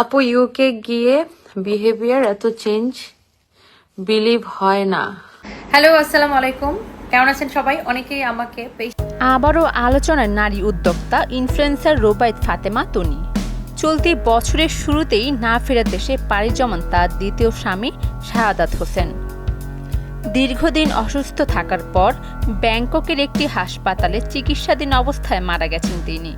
আপু ইউকে গিয়ে বিহেভিয়ার এত চেঞ্জ বিলিভ হয় না। হ্যালো আসসালামু আলাইকুম। কেমন আছেন সবাই? অনেকেই আমাকে আবারও আলোচনায় নারী উদ্যোক্তা ইনফ্লুয়েন্সার রোবায়ত ফাতেমা তনি। চলতি বছরের শুরুতেই না ফেরা দেশে পাড়ি জমান তার দ্বিতীয় স্বামী শাহাদাত হোসেন। দীর্ঘদিন অসুস্থ থাকার পর ব্যাংককের একটি হাসপাতালে চিকিৎসাধীন অবস্থায় মারা গেছেন তিনি।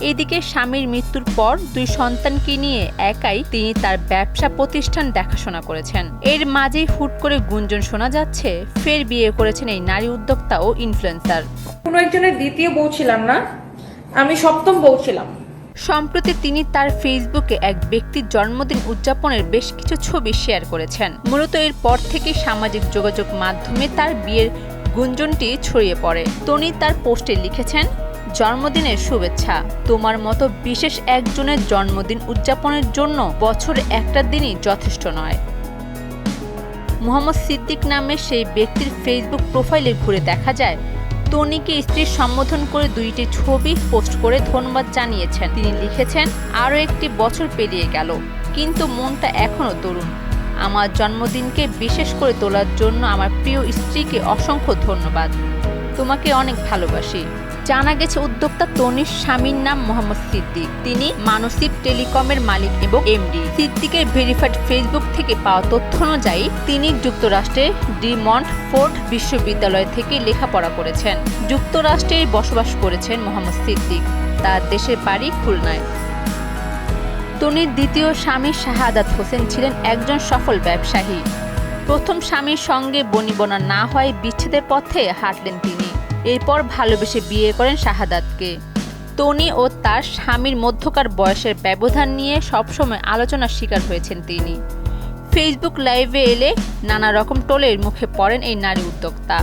এদিকে স্বামীর মৃত্যুর পর দুই সন্তানকে নিয়ে একাই তিনি তার ব্যবসা প্রতিষ্ঠান দেখাশোনা করেছেন। এর মাঝেই হুট করে গুঞ্জন শোনা যাচ্ছে ফের বিয়ে করেছেন এই নারী উদ্যোক্তা ও ইনফ্লুয়েন্সার কোনো একজনের দ্বিতীয় বউ ছিলাম না আমি সপ্তম বউ ছিলাম। সম্প্রতি তিনি তার ফেসবুকে এক ব্যক্তির জন্মদিন উদযাপনের বেশ কিছু ছবি শেয়ার করেছেন। মূলত এর পর থেকে সামাজিক যোগাযোগ মাধ্যমে তার বিয়ের গুঞ্জনটি ছড়িয়ে পড়ে। তনি তার পোস্টে লিখেছেন জন্মদিনের শুভেচ্ছা। তোমার মতো বিশেষ একজনের জন্মদিন উদযাপনের জন্য বছর একটা দিনই যথেষ্ট নয়। মোহাম্মদ সিদ্দিক নামে সেই ব্যক্তির ফেসবুক প্রোফাইলে ঘুরে দেখা যায়, তনিকে স্ত্রীর সম্বোধন করে দুইটি ছবি পোস্ট করে ধন্যবাদ জানিয়েছেন। তিনি লিখেছেন, আরও একটি বছর পেরিয়ে গেল, কিন্তু মনটা এখনও তরুণ। আমার জন্মদিনকে বিশেষ করে তোলার জন্য আমার প্রিয় স্ত্রীকে অসংখ্য ধন্যবাদ। তোমাকে অনেক ভালোবাসি। জানা গেছে উদ্যোক্তা তনির স্বামীর নাম মোহাম্মদ সিদ্দিক। তিনি মানসিক টেলিকমের মালিক এবং এমডি। সিদ্দিকের ভেরিফাইড ফেসবুক থেকে পাওয়া তথ্য অনুযায়ী, তিনি যুক্তরাষ্ট্রের ডিমন্ট ফোর্ট বিশ্ববিদ্যালয় থেকে লেখাপড়া করেছেন। যুক্তরাষ্ট্রে বসবাস করেছেন মোহাম্মদ সিদ্দিক। তার দেশের বাড়ি খুলনায়। তনির দ্বিতীয় স্বামী শাহাদাত হোসেন ছিলেন একজন সফল ব্যবসায়ী। প্রথম স্বামীর সঙ্গে বনিবনা না হয় বিচ্ছেদের পথে হাঁটলেন তিনি। এরপর ভালোবেসে বিয়ে করেন শাহাদাতকে। তনি ও তার স্বামীর মধ্যকার বয়সের ব্যবধান নিয়ে সবসময় আলোচনার শিকার হয়েছেন তিনি। ফেসবুক লাইভে এলে নানা রকম টোলের মুখে পড়েন এই নারী উদ্যোক্তা।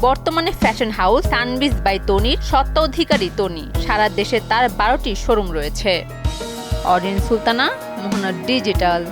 বর্তমানে ফ্যাশন হাউস তানবিজ বাই তনির স্বত্বাধিকারী তনি সারা দেশে তার বারোটি শোরুম রয়েছে। অরিন সুলতানা, মোহনা ডিজিটাল।